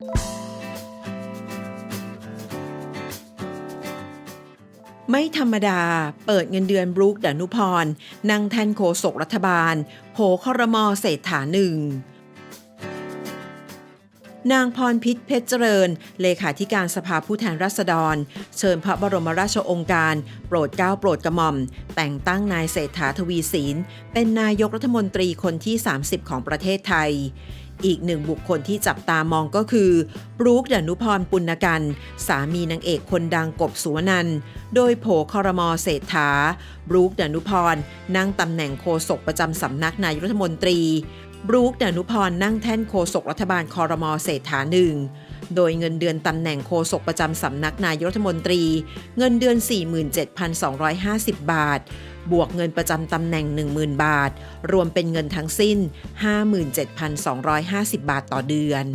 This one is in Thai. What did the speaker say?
ไม่ธรรมดา เปิดเงินเดือนบรูคดานุพร นั่งแท่นโฆษกรัฐบาล โผครมอเศรษฐาหนึ่ง นางพรพิษเพชรเจริญ เลขาธิการสภาผู้แทนราษฎร เชิญพระบรมราชองค์การ โปรดเกล้าโปรดกระหม่อม แต่งตั้งนายเศรษฐาทวีสิน เป็นนายกรัฐมนตรีคนที่ 30 ของประเทศไทย อีกหนึ่งบุคคลที่จับตามองก็คือบรูคดนุพรปุณกัน สามีนางเอกคนดังกบสุวนันโดยโผคอรมอเศรษฐาบรูคดนุพรนั่งตำแหน่งโฆษกประจำสำนักนายรัฐมนตรีบรูคดนุพรนั่งแท่นโฆษกรัฐบาลคอรมอเศรษฐาหนึ่งโดยเงินเดือนตำแหน่งโฆษกประจำสำนักนายรัฐมนตรี เงินเดือน 47,250 บาท บวกเงินประจำตำแหน่ง 10,000 บาท รวมเป็นเงินทั้งสิ้น 57,250 บาทต่อเดือน